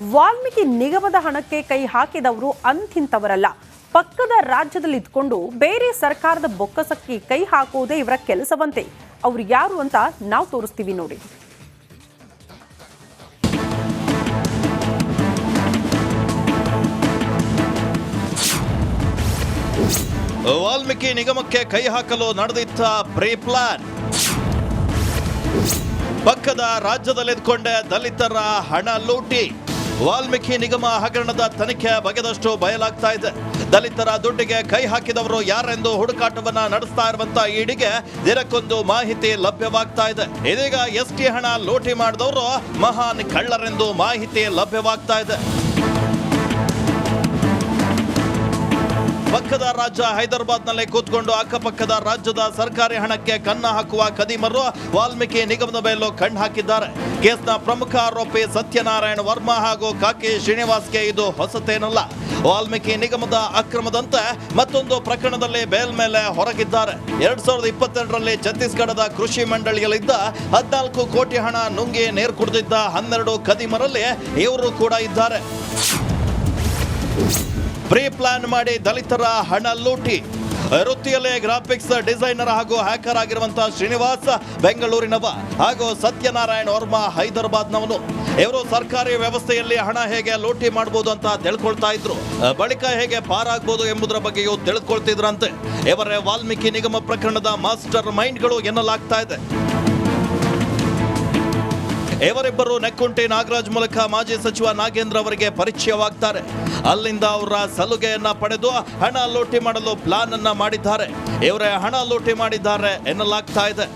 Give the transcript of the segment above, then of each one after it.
ವಾಲ್ಮೀಕಿ ನಿಗಮದ ಹಣಕ್ಕೆ ಕೈ ಹಾಕಿದವರು ಅಂತಿಂತವರಲ್ಲ ಪಕ್ಕದ ರಾಜ್ಯದಲ್ಲಿ ಇದ್ಕೊಂಡು ಬೇರೆ ಸರ್ಕಾರದ ಬೊಕ್ಕಸಕ್ಕೆ ಕೈ ಹಾಕುವುದೇ ಇವರ ಕೆಲಸವಂತೆ. ಅವರು ಯಾರು ಅಂತ ನಾವು ತೋರಿಸ್ತೀವಿ ನೋಡಿ. ವಾಲ್ಮೀಕಿ ನಿಗಮಕ್ಕೆ ಕೈ ಹಾಕಲು ನಡೆದಿತ್ತ ಪ್ರೀ ಪ್ಲಾನ್. ಪಕ್ಕದ ರಾಜ್ಯದಲ್ಲಿದ್ಕೊಂಡೆ ದಲಿತರ ಹಣ ಲೂಟಿ. ವಾಲ್ಮೀಕಿ ನಿಗಮ ಹಗರಣದ ತನಿಖೆ ಬಗೆದಷ್ಟು ಬಯಲಾಗ್ತಾ ಇದೆ. ದಲಿತರ ದುಡ್ಡಿಗೆ ಕೈ ಹಾಕಿದವರು ಯಾರೆಂದು ಹುಡುಕಾಟವನ್ನ ನಡೆಸ್ತಾ ಇರುವಂತ ಈಡಿಗೆ ದಿನಕ್ಕೊಂದು ಮಾಹಿತಿ ಲಭ್ಯವಾಗ್ತಾ ಇದೆ. ಇದೀಗ ಎಸ್ ಟಿ ಹಣ ಲೂಟಿ ಮಾಡಿದವರು ಮಹಾನ್ ಕಳ್ಳರೆಂದು ಮಾಹಿತಿ ಲಭ್ಯವಾಗ್ತಾ ಇದೆ. ಪಕ್ಕದ ರಾಜ್ಯ ಹೈದರಾಬಾದ್ನಲ್ಲಿ ಕೂತ್ಕೊಂಡು ಅಕ್ಕಪಕ್ಕದ ರಾಜ್ಯದ ಸರ್ಕಾರಿ ಹಣಕ್ಕೆ ಕನ್ನ ಹಾಕುವ ಕದಿಮರು ವಾಲ್ಮೀಕಿ ನಿಗಮದ ಮೇಲೂ ಕಣ್ಣು ಹಾಕಿದ್ದಾರೆ. ಕೇಸ್ನ ಪ್ರಮುಖ ಆರೋಪಿ ಸತ್ಯನಾರಾಯಣ ವರ್ಮಾ ಹಾಗೂ ಕಾಕಿ ಶ್ರೀನಿವಾಸ್ಗೆ ಇದು ಹೊಸತೇನಲ್ಲ. ವಾಲ್ಮೀಕಿ ನಿಗಮದ ಅಕ್ರಮದಂತೆ ಮತ್ತೊಂದು ಪ್ರಕರಣದಲ್ಲಿ ಬೇಲ್ ಮೇಲೆ ಹೊರಗಿದ್ದಾರೆ. ಎರಡ್ ಸಾವಿರದ ಇಪ್ಪತ್ತೆರಡರಲ್ಲಿ ಛತ್ತೀಸ್ಗಢದ ಕೃಷಿ ಮಂಡಳಿಯಲ್ಲಿದ್ದ ಹದಿನಾಲ್ಕು ಕೋಟಿ ಹಣ ನುಂಗಿ ನೀರು ಕುಡಿದಿದ್ದ ಹನ್ನೆರಡು ಕದಿಮರಲ್ಲಿ ಇವರು ಕೂಡ ಇದ್ದಾರೆ. ಪ್ರೀ ಪ್ಲಾನ್ ಮಾಡಿ ದಲಿತರ ಹಣ ಲೂಟಿ. ವೃತ್ತಿಯಲ್ಲೇ ಗ್ರಾಫಿಕ್ಸ್ ಡಿಸೈನರ್ ಹಾಗೂ ಹ್ಯಾಕರ್ ಆಗಿರುವಂತಹ ಶ್ರೀನಿವಾಸ್ ಬೆಂಗಳೂರಿನವ ಹಾಗೂ ಸತ್ಯನಾರಾಯಣ್ ವರ್ಮಾ ಹೈದರಾಬಾದ್ನವನು. ಇವರು ಸರ್ಕಾರಿ ವ್ಯವಸ್ಥೆಯಲ್ಲಿ ಹಣ ಹೇಗೆ ಲೂಟಿ ಮಾಡಬಹುದು ಅಂತ ತಿಳ್ಕೊಳ್ತಾ ಇದ್ರು. ಬಳಿಕ ಹೇಗೆ ಪಾರಾಗಬಹುದು ಎಂಬುದರ ಬಗ್ಗೆಯೂ ತಿಳ್ಕೊಳ್ತಿದ್ರಂತೆ. ಇವರೇ ವಾಲ್ಮೀಕಿ ನಿಗಮ ಪ್ರಕರಣದ ಮಾಸ್ಟರ್ ಮೈಂಡ್ಗಳು ಎನ್ನಲಾಗ್ತಾ ಇದೆ. ಇವರಿಬ್ಬರು ನೆಕ್ಕುಂಟಿ ನಾಗರಾಜ್ ಮೂಲಕ ಮಾಜಿ ಸಚಿವ ನಾಗೇಂದ್ರ ಅವರಿಗೆ ಪರಿಚಯವಾಗ್ತಾರೆ. ಅಲ್ಲಿಂದ ಅವರ ಸಲುಗೆಯನ್ನ ಪಡೆದು ಹಣ ಲೂಟಿ ಮಾಡಲು ಪ್ಲಾನ್ ಅನ್ನ ಮಾಡಿದ್ದಾರೆ. ಇವರೇ ಹಣ ಲೂಟಿ ಮಾಡಿದ್ದಾರೆ ಎನ್ನಲಾಗ್ತಾ ಇದೆ.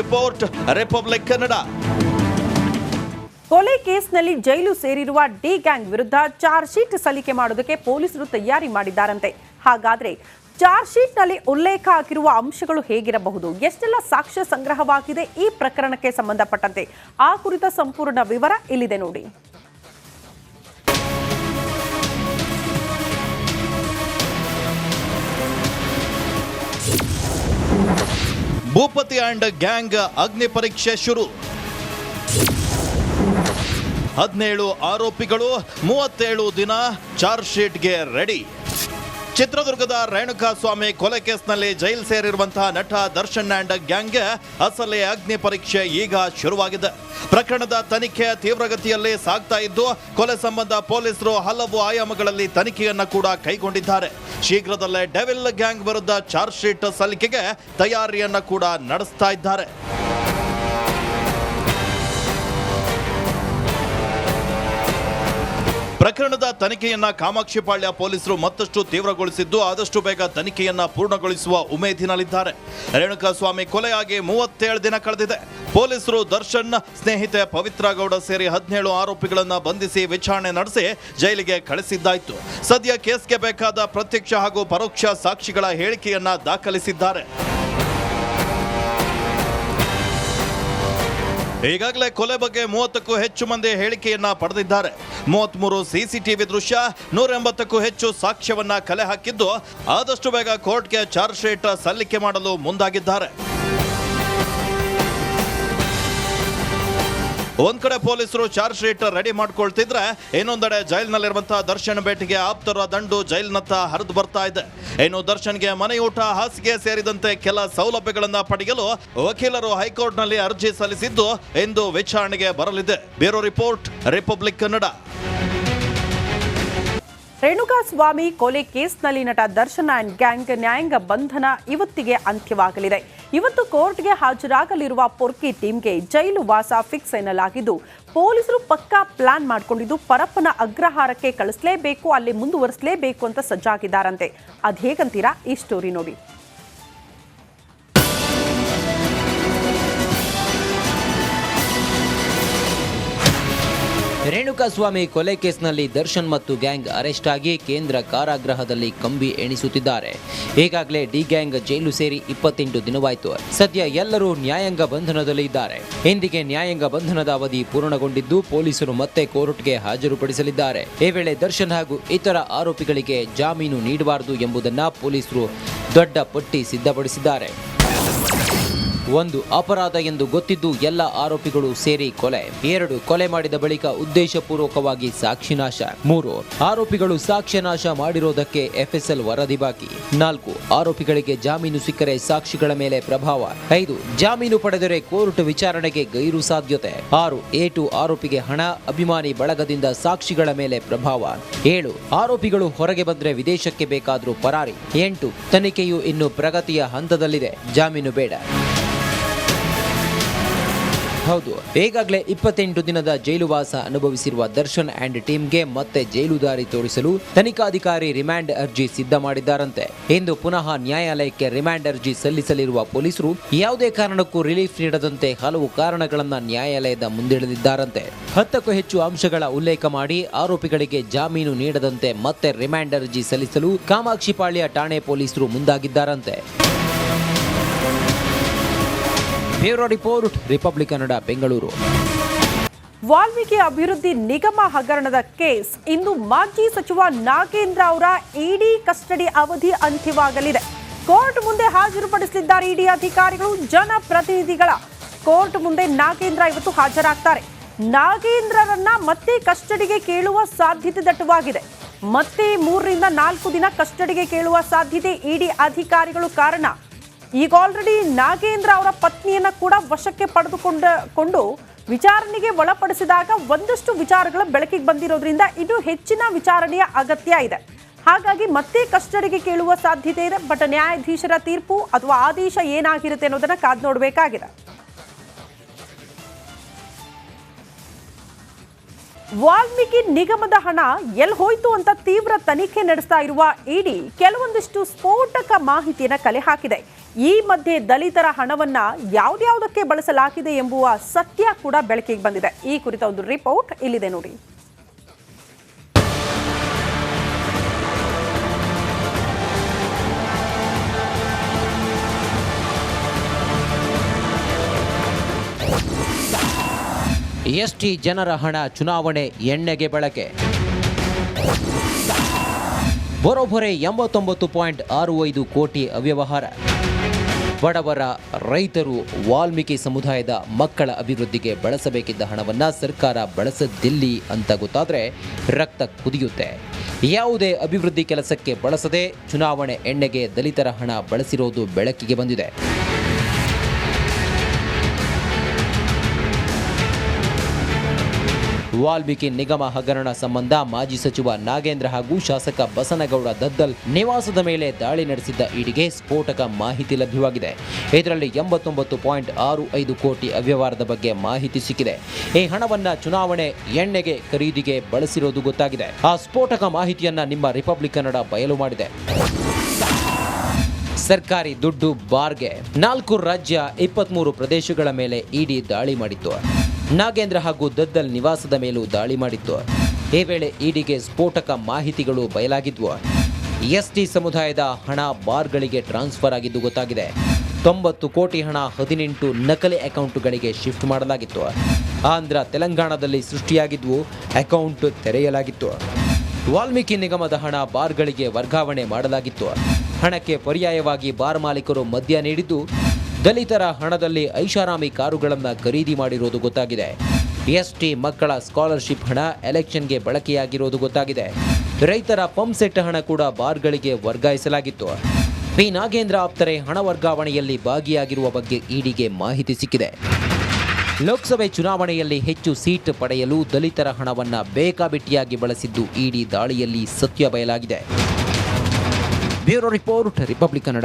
Report, Republic Kannada. ಕೊಲೆ ಕೇಸ್ನಲ್ಲಿ ಜೈಲು ಸೇರಿರುವ ಡಿ ಗ್ಯಾಂಗ್ ವಿರುದ್ಧ ಚಾರ್ಜ್ ಶೀಟ್ ಸಲ್ಲಿಕೆ ಮಾಡೋದಕ್ಕೆ ಪೊಲೀಸರು ತಯಾರಿ ಮಾಡಿದ್ದಾರಂತೆ. ಹಾಗಾದ್ರೆ ಚಾರ್ಜ್ ಶೀಟ್ನಲ್ಲಿ ಉಲ್ಲೇಖ ಆಗಿರುವ ಅಂಶಗಳು ಹೇಗಿರಬಹುದು? ಎಷ್ಟೆಲ್ಲ ಸಾಕ್ಷ್ಯ ಸಂಗ್ರಹವಾಗಿದೆ? ಈ ಪ್ರಕರಣಕ್ಕೆ ಸಂಬಂಧಪಟ್ಟಂತೆ ಆ ಕುರಿತ ಸಂಪೂರ್ಣ ವಿವರ ಇಲ್ಲಿದೆ ನೋಡಿ. ಭೂಪತಿ ಅಂಡ್ ಗ್ಯಾಂಗ್ ಅಗ್ನಿ ಪರೀಕ್ಷೆ ಶುರು. ಹದಿನೇಳು ಆರೋಪಿಗಳು, ಮೂವತ್ತೇಳು ದಿನ ಚಾರ್ಜ್ ಶೀಟ್ಗೆ ರೆಡಿ. ಚಿತ್ರದುರ್ಗದ ರೇಣುಕಾಸ್ವಾಮಿ ಕೊಲೆ ಕೇಸ್ನಲ್ಲಿ ಜೈಲ್ ಸೇರಿರುವಂತಹ ನಟ ದರ್ಶನ್ ಅಂಡ್ ಗ್ಯಾಂಗ್ಗೆ ಅಸಲೆ ಅಗ್ನಿ ಪರೀಕ್ಷೆ ಈಗ ಶುರುವಾಗಿದೆ. ಪ್ರಕರಣದ ತನಿಖೆ ತೀವ್ರಗತಿಯಲ್ಲಿ ಸಾಗ್ತಾ ಇದ್ದು, ಕೊಲೆ ಸಂಬಂಧ ಪೊಲೀಸರು ಹಲವು ಆಯಾಮಗಳಲ್ಲಿ ತನಿಖೆಯನ್ನು ಕೂಡ ಕೈಗೊಂಡಿದ್ದಾರೆ. ಶೀಘ್ರದಲ್ಲೇ ಡೆವಿಲ್ ಗ್ಯಾಂಗ್ ವಿರುದ್ಧ ಚಾರ್ಜ್ ಶೀಟ್ ಸಲ್ಲಿಕೆಗೆ ತಯಾರಿಯನ್ನು ಕೂಡ ನಡೆಸ್ತಾ ಇದ್ದಾರೆ. ಪ್ರಕರಣದ ತನಿಖೆಯನ್ನ ಕಾಮಾಕ್ಷಿಪಾಳ್ಯ ಪೊಲೀಸರು ಮತ್ತಷ್ಟು ತೀವ್ರಗೊಳಿಸಿದ್ದು ಆದಷ್ಟು ಬೇಗ ತನಿಖೆಯನ್ನ ಪೂರ್ಣಗೊಳಿಸುವ ಉಮೇದಿನಲ್ಲಿದ್ದಾರೆ. ರೇಣುಕಾಸ್ವಾಮಿ ಕೊಲೆಯಾಗಿ ಮೂವತ್ತೇಳು ದಿನ ಕಳೆದಿದೆ. ಪೊಲೀಸರು ದರ್ಶನ್, ಸ್ನೇಹಿತೆ ಪವಿತ್ರ ಗೌಡ ಸೇರಿ ಹದಿನೇಳು ಆರೋಪಿಗಳನ್ನು ಬಂಧಿಸಿ ವಿಚಾರಣೆ ನಡೆಸಿ ಜೈಲಿಗೆ ಕಳಿಸಿದ್ದಾಯಿತು. ಸದ್ಯ ಕೇಸ್ಗೆ ಬೇಕಾದ ಪ್ರತ್ಯಕ್ಷ ಹಾಗೂ ಪರೋಕ್ಷ ಸಾಕ್ಷಿಗಳ ಹೇಳಿಕೆಯನ್ನ ದಾಖಲಿಸಿದ್ದಾರೆ. ಈಗಾಗಲೇ ಕೊಲೆ ಬಗ್ಗೆ ಮೂವತ್ತಕ್ಕೂ ಹೆಚ್ಚು ಮಂದಿ ಹೇಳಿಕೆಯನ್ನ ಪಡೆದಿದ್ದಾರೆ. ಮೂವತ್ಮೂರು ಸಿಸಿಟಿವಿ ದೃಶ್ಯ ನೂರ ಎಂಬತ್ತಕ್ಕೂ ಹೆಚ್ಚು ಸಾಕ್ಷ್ಯವನ್ನ ಕಲೆ ಹಾಕಿದ್ದು, ಆದಷ್ಟು ಬೇಗ ಕೋರ್ಟ್ಗೆ ಚಾರ್ಜ್ ಶೀಟ್ ಸಲ್ಲಿಕೆ ಮಾಡಲು ಮುಂದಾಗಿದ್ದಾರೆ. ಒಂದ್ ಕಡೆ ಪೊಲೀಸರು ಚಾರ್ಜ್ ಶೀಟ್ ರೆಡಿ ಮಾಡ್ಕೊಳ್ತಿದ್ರೆ, ಇನ್ನೊಂದೆಡೆ ಜೈಲ್ನಲ್ಲಿರುವಂತಹ ದರ್ಶನ್ ಭೇಟಿಗೆ ಆಪ್ತರ ದಂಡು ಜೈಲಿನತ್ತ ಹರಿದು ಬರ್ತಾ ಇದೆ. ಇನ್ನು ದರ್ಶನ್ಗೆ ಮನೆಯೂಟ ಹಾಸಿಗೆ ಸೇರಿದಂತೆ ಕೆಲ ಸೌಲಭ್ಯಗಳನ್ನ ಪಡೆಯಲು ವಕೀಲರು ಹೈಕೋರ್ಟ್ನಲ್ಲಿ ಅರ್ಜಿ ಸಲ್ಲಿಸಿದ್ದು ಇಂದು ವಿಚಾರಣೆಗೆ ಬರಲಿದೆ. Bureau report, Republic Kannada. Renukaswamy ಕೊಲೆ ಕೇಸ್ನಲ್ಲಿ ನಟ ದರ್ಶನ್ ಅಂಡ್ ಗ್ಯಾಂಗ್ ನ್ಯಾಯಾಂಗ ಬಂಧನ ಇವತ್ತಿಗೆ ಅಂತ್ಯವಾಗಲಿದೆ. ಇವತ್ತು ಕೋರ್ಟ್ಗೆ ಹಾಜರಾಗಲಿರುವ ಪೊರ್ಕಿ ಟೀಮ್ಗೆ ಜೈಲು ವಾಸ ಫಿಕ್ಸ್ ಎನ್ನಲಾಗಿದ್ದು, ಪೊಲೀಸರು ಪಕ್ಕಾ ಪ್ಲಾನ್ ಮಾಡಿಕೊಂಡಿದ್ದು ಪರಪ್ಪನ ಅಗ್ರಹಾರಕ್ಕೆ ಕಳಿಸಲೇಬೇಕು, ಅಲ್ಲಿ ಮುಂದುವರಿಸಲೇಬೇಕು ಅಂತ ಸಜ್ಜಾಗಿದ್ದಾರಂತೆ. ಅದೇಗಂತೀರಾ ಈ ಸ್ಟೋರಿ ನೋಡಿ. ರೇಣುಕಾಸ್ವಾಮಿ ಕೊಲೆ ಕೇಸ್ನಲ್ಲಿ ದರ್ಶನ್ ಮತ್ತು ಗ್ಯಾಂಗ್ ಅರೆಸ್ಟ್ ಆಗಿ ಕೇಂದ್ರ ಕಾರಾಗೃಹದಲ್ಲಿ ಕಂಬಿ ಎಣಿಸುತ್ತಿದ್ದಾರೆ. ಈಗಾಗಲೇ ಡಿ ಗ್ಯಾಂಗ್ ಜೈಲು ಸೇರಿ ಇಪ್ಪತ್ತೆಂಟು ದಿನವಾಯಿತು. ಸದ್ಯ ಎಲ್ಲರೂ ನ್ಯಾಯಾಂಗ ಬಂಧನದಲ್ಲಿ ಇದ್ದಾರೆ. ಇಂದಿಗೆ ನ್ಯಾಯಾಂಗ ಬಂಧನದ ಅವಧಿ ಪೂರ್ಣಗೊಂಡಿದ್ದು ಪೊಲೀಸರು ಮತ್ತೆ ಕೋರ್ಟ್ಗೆ ಹಾಜರುಪಡಿಸಲಿದ್ದಾರೆ. ಈ ವೇಳೆ ದರ್ಶನ್ ಹಾಗೂ ಇತರ ಆರೋಪಿಗಳಿಗೆ ಜಾಮೀನು ನೀಡಬಾರದು ಎಂಬುದನ್ನು ಪೊಲೀಸರು ದೊಡ್ಡ ಪಟ್ಟಿ ಸಿದ್ಧಪಡಿಸಿದ್ದಾರೆ. ಒಂದು ಅಪರಾಧ ಎಂದು ಗೊತ್ತಿದ್ದು ಎಲ್ಲ ಆರೋಪಿಗಳು ಸೇರಿ ಕೊಲೆ. ಎರಡು ಕೊಲೆ ಮಾಡಿದ ಬಳಿಕ ಉದ್ದೇಶಪೂರ್ವಕವಾಗಿ ಸಾಕ್ಷಿನಾಶ ಮೂರು, ಆರೋಪಿಗಳು ಸಾಕ್ಷ್ಯನಾಶ ಮಾಡಿರೋದಕ್ಕೆ ಎಫ್ಎಸ್ಎಲ್ ವರದಿ ಬಾಕಿ. ನಾಲ್ಕು, ಆರೋಪಿಗಳಿಗೆ ಜಾಮೀನು ಸಿಕ್ಕರೆ ಸಾಕ್ಷಿಗಳ ಮೇಲೆ ಪ್ರಭಾವ. ಐದು, ಜಾಮೀನು ಪಡೆದರೆ ಕೋರ್ಟ್ ವಿಚಾರಣೆಗೆ ಗೈರು ಸಾಧ್ಯತೆ. ಆರು, ಏಟು ಆರೋಪಿಗೆ ಹಣ, ಅಭಿಮಾನಿ ಬಳಗದಿಂದ ಸಾಕ್ಷಿಗಳ ಮೇಲೆ ಪ್ರಭಾವ. ಏಳು, ಆರೋಪಿಗಳು ಹೊರಗೆ ಬಂದ್ರೆ ವಿದೇಶಕ್ಕೆ ಬೇಕಾದರೂ ಪರಾರಿ. ಎಂಟು, ತನಿಖೆಯು ಇನ್ನು ಪ್ರಗತಿಯ ಹಂತದಲ್ಲಿದೆ. ಜಾಮೀನು ಬೇಡ. ಹೌದು. ಈಗಾಗಲೇ ಇಪ್ಪತ್ತೆಂಟು ದಿನದ ಜೈಲುವಾಸ ಅನುಭವಿಸಿರುವ ದರ್ಶನ್ ಅಂಡ್ ಟೀಮ್ಗೆ ಮತ್ತೆ ಜೈಲು ದಾರಿ ತೋರಿಸಲು ತನಿಖಾಧಿಕಾರಿ ರಿಮ್ಯಾಂಡ್ ಅರ್ಜಿ ಸಿದ್ಧ ಮಾಡಿದ್ದಾರಂತೆ. ಇಂದು ಪುನಃ ನ್ಯಾಯಾಲಯಕ್ಕೆ ರಿಮ್ಯಾಂಡ್ ಅರ್ಜಿ ಸಲ್ಲಿಸಲಿರುವ ಪೊಲೀಸರು ಯಾವುದೇ ಕಾರಣಕ್ಕೂ ರಿಲೀಫ್ ನೀಡದಂತೆ ಹಲವು ಕಾರಣಗಳನ್ನು ನ್ಯಾಯಾಲಯದ ಮುಂದಿಡಲಿದ್ದಾರಂತೆ. ಹತ್ತಕ್ಕೂ ಹೆಚ್ಚು ಅಂಶಗಳ ಉಲ್ಲೇಖ ಮಾಡಿ ಆರೋಪಿಗಳಿಗೆ ಜಾಮೀನು ನೀಡದಂತೆ ಮತ್ತೆ ರಿಮ್ಯಾಂಡ್ ಅರ್ಜಿ ಸಲ್ಲಿಸಲು ಕಾಮಾಕ್ಷಿಪಾಳ್ಯ ಠಾಣೆ ಪೊಲೀಸರು ಮುಂದಾಗಿದ್ದಾರಂತೆ. Bureau report, Republic Kannada, Bengaluru. Valmiki ಅಭಿವೃದ್ಧಿ ನಿಗಮ ಹಗರಣದ ಕೇಸ್. ಇಂದು ಮಾಜಿ ಸಚಿವ ನಾಗೇಂದ್ರ ಅವರ ಇಡಿ ಕಸ್ಟಡಿ ಅವಧಿ ಅಂತ್ಯವಾಗಲಿದೆ. ಕೋರ್ಟ್ ಮುಂದೆ ಹಾಜರುಪಡಿಸಲಿದ್ದಾರೆ ಇಡಿ ಅಧಿಕಾರಿಗಳು, ಜನಪ್ರತಿನಿಧಿಗಳ. ಕೋರ್ಟ್ ಮುಂದೆ ನಾಗೇಂದ್ರ ಇವತ್ತು ಹಾಜರಾಗ್ತಾರೆ. ನಾಗೇಂದ್ರರನ್ನ ಮತ್ತೆ ಕಸ್ಟಡಿಗೆ ಕೇಳುವ ಸಾಧ್ಯತೆ ದಟ್ಟವಾಗಿದೆ. ಮತ್ತೆ ಮೂರರಿಂದ ನಾಲ್ಕು ದಿನ ಕಸ್ಟಡಿಗೆ ಕೇಳುವ ಸಾಧ್ಯತೆ ಇಡಿ ಅಧಿಕಾರಿಗಳು ಕಾರಣ. ಈಗ ಆಲ್ರೆಡಿ ನಾಗೇಂದ್ರ ಅವರ ಪತ್ನಿಯನ್ನ ಕೂಡ ವಶಕ್ಕೆ ಪಡೆದುಕೊಂಡ, ಕೊಂಡು ವಿಚಾರಣೆಗೆ ಒಳಪಡಿಸಿದಾಗ ಒಂದಷ್ಟು ವಿಚಾರಗಳು ಬೆಳಕಿಗೆ ಬಂದಿರೋದ್ರಿಂದ ಇನ್ನು ಹೆಚ್ಚಿನ ವಿಚಾರಣೆಯ ಅಗತ್ಯ ಇದೆ. ಹಾಗಾಗಿ ಮತ್ತೆ ಕಸ್ಟಡಿಗೆ ಕೇಳುವ ಸಾಧ್ಯತೆ ಇದೆ. ಬಟ್ ನ್ಯಾಯಾಧೀಶರ ತೀರ್ಪು ಅಥವಾ ಆದೇಶ ಏನಾಗಿರುತ್ತೆ ಅನ್ನೋದನ್ನ ಕಾದ್ ನೋಡಬೇಕಾಗಿದೆ. ವಾಲ್ಮೀಕಿ ನಿಗಮದ ಹಣ ಎಲ್ಲಿ ಹೋಯ್ತು ಅಂತ ತೀವ್ರ ತನಿಖೆ ನಡೆಸ್ತಾ ಇರುವ ಇಡಿ ಕೆಲವೊಂದಿಷ್ಟು ಸ್ಫೋಟಕ ಮಾಹಿತಿಯನ್ನು ಕಲೆ ಹಾಕಿದೆ. ಈ ಮಧ್ಯೆ ದಲಿತರ ಹಣವನ್ನ ಯಾವ್ದ್ಯಾವುದಕ್ಕೆ ಬಳಸಲಾಗಿದೆ ಎಂಬುವ ಸತ್ಯ ಕೂಡ ಬೆಳಕಿಗೆ ಬಂದಿದೆ. ಈ ಕುರಿತ ಒಂದು ರಿಪೋರ್ಟ್ ಇಲ್ಲಿದೆ ನೋಡಿ. ಎಸ್ಟಿ ಜನರ ಹಣ ಚುನಾವಣೆ ಎಣ್ಣೆಗೆ ಬಳಕೆ. ಬರೋಬ್ಬರಿ ಎಂಬತ್ತೊಂಬತ್ತು ಪಾಯಿಂಟ್ ಆರು ಐದು ಕೋಟಿ ಅವ್ಯವಹಾರ. ಬಡವರ ರೈತರು ವಾಲ್ಮೀಕಿ ಸಮುದಾಯದ ಮಕ್ಕಳ ಅಭಿವೃದ್ಧಿಗೆ ಬಳಸಬೇಕಿದ್ದ ಹಣವನ್ನು ಸರ್ಕಾರ ಬಳಸದಿಲ್ಲಿ ಅಂತ ಗೊತ್ತಾದರೆ ರಕ್ತ ಕುದಿಯುತ್ತೆ. ಯಾವುದೇ ಅಭಿವೃದ್ಧಿ ಕೆಲಸಕ್ಕೆ ಬಳಸದೆ ಚುನಾವಣೆ ಎಣ್ಣೆಗೆ ದಲಿತರ ಹಣ ಬಳಸಿರೋದು ಬೆಳಕಿಗೆ ಬಂದಿದೆ. ವಾಲ್ಮೀಕಿ ನಿಗಮ ಹಗರಣ ಸಂಬಂಧ ಮಾಜಿ ಸಚಿವ ನಾಗೇಂದ್ರ ಹಾಗೂ ಶಾಸಕ ಬಸನಗೌಡ ದದ್ದಲ್ ನಿವಾಸದ ಮೇಲೆ ದಾಳಿ ನಡೆಸಿದ್ದ ಇಡಿಗೆ ಸ್ಫೋಟಕ ಮಾಹಿತಿ ಲಭ್ಯವಾಗಿದೆ. ಇದರಲ್ಲಿ ಎಂಬತ್ತೊಂಬತ್ತು ಪಾಯಿಂಟ್ ಆರು ಐದು ಕೋಟಿ ಅವ್ಯವಹಾರದ ಬಗ್ಗೆ ಮಾಹಿತಿ ಸಿಕ್ಕಿದೆ. ಈ ಹಣವನ್ನ ಚುನಾವಣೆ ಎಣ್ಣೆಗೆ, ಖರೀದಿಗೆ ಬಳಸಿರೋದು ಗೊತ್ತಾಗಿದೆ. ಆ ಸ್ಫೋಟಕ ಮಾಹಿತಿಯನ್ನ ನಿಮ್ಮ ರಿಪಬ್ಲಿಕ್ ಕನ್ನಡ ಬಯಲು ಮಾಡಿದೆ. ಸರ್ಕಾರಿ ದುಡ್ಡು ಬಾರ್ಗೆ. ನಾಲ್ಕು ರಾಜ್ಯ, ಇಪ್ಪತ್ಮೂರು ಪ್ರದೇಶಗಳ ಮೇಲೆ ಇಡಿ ದಾಳಿ ಮಾಡಿತ್ತು. ನಾಗೇಂದ್ರ ಹಾಗೂ ದದ್ದಲ್ ನಿವಾಸದ ಮೇಲೂ ದಾಳಿ ಮಾಡಿತ್ತು ಈ ವೇಳೆ ಇಡಿಗೆ ಸ್ಫೋಟಕ ಮಾಹಿತಿಗಳು ಬಯಲಾಗಿದ್ವು. ಎಸ್ಟಿ ಸಮುದಾಯದ ಹಣ ಬಾರ್ಗಳಿಗೆ ಟ್ರಾನ್ಸ್ಫರ್ ಆಗಿದ್ದು ಗೊತ್ತಾಗಿದೆ. ತೊಂಬತ್ತು ಕೋಟಿ ಹಣ ಹದಿನೆಂಟು ನಕಲಿ ಅಕೌಂಟ್ಗಳಿಗೆ ಶಿಫ್ಟ್ ಮಾಡಲಾಗಿತ್ತು. ಆಂಧ್ರ ತೆಲಂಗಾಣದಲ್ಲಿ ಸೃಷ್ಟಿಯಾಗಿದ್ವು ಅಕೌಂಟ್ ತೆರೆಯಲಾಗಿತ್ತು. ವಾಲ್ಮೀಕಿ ನಿಗಮದ ಹಣ ಬಾರ್ಗಳಿಗೆ ವರ್ಗಾವಣೆ ಮಾಡಲಾಗಿತ್ತು. ಹಣಕ್ಕೆ ಪರ್ಯಾಯವಾಗಿ ಬಾರ್ ಮಾಲೀಕರು ಮದ್ಯ ನೀಡಿದ್ದು ದಲಿತರ ಹಣದಲ್ಲಿ ಐಷಾರಾಮಿ ಕಾರುಗಳನ್ನು ಖರೀದಿ ಮಾಡಿರುವುದು ಗೊತ್ತಾಗಿದೆ. ಎಸ್ಟಿ ಮಕ್ಕಳ ಸ್ಕಾಲರ್ಶಿಪ್ ಹಣ ಎಲೆಕ್ಷನ್ಗೆ ಬಳಕೆಯಾಗಿರೋದು ಗೊತ್ತಾಗಿದೆ. ರೈತರ ಪಂಪ್ ಸೆಟ್ ಹಣ ಕೂಡ ಬಾರ್ಗಳಿಗೆ ವರ್ಗಾಯಿಸಲಾಗಿತ್ತು. ಪಿ. ನಾಗೇಂದ್ರ ಆಪ್ತರೆ ಹಣ ವರ್ಗಾವಣೆಯಲ್ಲಿ ಭಾಗಿಯಾಗಿರುವ ಬಗ್ಗೆ ಇಡಿಗೆ ಮಾಹಿತಿ ಸಿಕ್ಕಿದೆ. ಲೋಕಸಭೆ ಚುನಾವಣೆಯಲ್ಲಿ ಹೆಚ್ಚು ಸೀಟ್ ಪಡೆಯಲು ದಲಿತರ ಹಣವನ್ನು ಬೇಕಾಬಿಟ್ಟಿಯಾಗಿ ಬಳಸಿದ್ದು ಇಡಿ ದಾಳಿಯಲ್ಲಿ ಸತ್ಯ ಬಯಲಾಗಿದೆ. Bureau report, Republic Kannada.